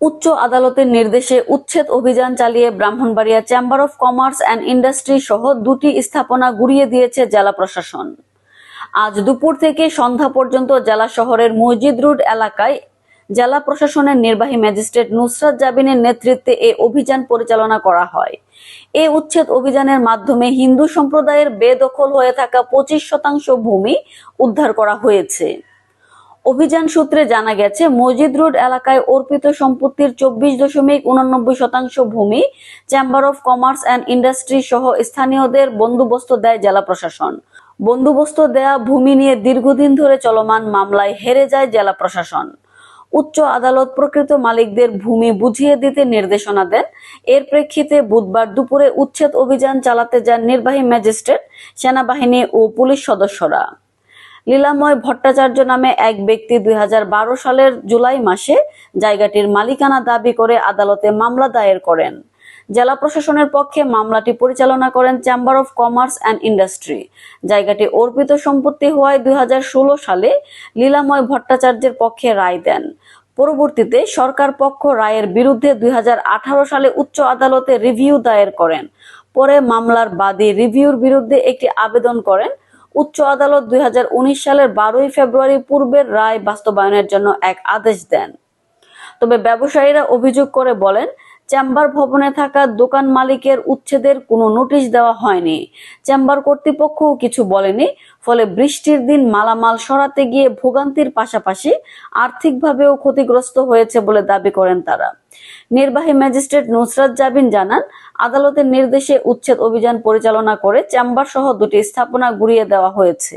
উচ্চ আদালতের নির্দেশে উচ্ছেদ অভিযান চালিয়ে Brahmanbaria chamber of commerce and industry সহ দুটি স্থাপনা গুড়িয়ে দিয়েছে জেলা প্রশাসন। আজ দুপুর থেকে সন্ধ্যা পর্যন্ত জেলা শহরের মসজিদ রোড এলাকায় জেলা প্রশাসনের নির্বাহী ম্যাজিস্ট্রেট নুসরাত জাবিনের নেতৃত্বে এ অভিযান পরিচালনা করা হয়। এই উচ্ছেদ অভিযানের মাধ্যমে হিন্দু সম্প্রদায়ের বেদখল হয়ে থাকা পঁচিশ শতাংশ ভূমি উদ্ধার করা হয়েছে। অভিযান সূত্রে জানা গেছে মসজিদ রোড এলাকায় অর্পিত সম্পত্তির চব্বিশ দশমিক উনানব্বই শতাংশ ভূমি chamber of commerce and industry সহ স্থানীয়দের বন্দোবস্ত দেয় জেলা প্রশাসন। বন্দোবস্ত দেয়া ভূমি নিয়ে দীর্ঘদিন ধরে চলমান মামলায় হেরে যায় জেলা প্রশাসন। উচ্চ আদালত প্রকৃত মালিকদের ভূমি বুঝিয়ে দিতে নির্দেশনা দেন। এর প্রেক্ষিতে বুধবার দুপুরে উচ্ছেদ অভিযান চালাতে যান নির্বাহী ম্যাজিস্ট্রেট, সেনাবাহিনী ও পুলিশ সদস্যরা। লীলাময় ভট্টাচার্য নামে এক ব্যক্তি দুই হাজার বারো সালের জুলাই মাসে জায়গাটির মালিকানা দাবি করে আদালতে মামলা দায়ের করেন। জেলা প্রশাসনের পক্ষে মামলাটি পরিচালনা করেন chamber of commerce and industry জায়গাটি অর্পিত সম্পত্তি হওয়ায় দুই হাজার ষোলো সালে লীলাময় ভট্টাচার্যের পক্ষে রায় দেন। পরবর্তীতে সরকার পক্ষ রায়ের বিরুদ্ধে দুই হাজার আঠারো সালে উচ্চ আদালতে রিভিউ দায়ের করেন। পরে মামলার বাদী রিভিউর বিরুদ্ধে একটি আবেদন করেন উচ্চ আদালত দুই হাজার উনিশ সালের বারোই ফেব্রুয়ারি পূর্বের রায় বাস্তবায়নের জন্য এক আদেশ দেন। তবে ব্যবসায়ীরা অভিযোগ করে বলেন চেম্বার ভবনে থাকা দোকান মালিকের উচ্ছেদের কোনো নোটিশ দেওয়া হয়নি। চেম্বার কর্তৃপক্ষও কিছু বলেনি, ফলে বৃষ্টির দিন মালামাল সরাতে গিয়ে ভোগান্তির পাশাপাশি আর্থিকভাবেও ক্ষতিগ্রস্ত হয়েছে বলে দাবি করেন তারা। নির্বাহী ম্যাজিস্ট্রেট নুসরাত জাবিন জানান, আদালতের নির্দেশে উচ্ছেদ অভিযান পরিচালনা করে চেম্বার সহ দুটি স্থাপনা গুড়িয়ে দেওয়া হয়েছে।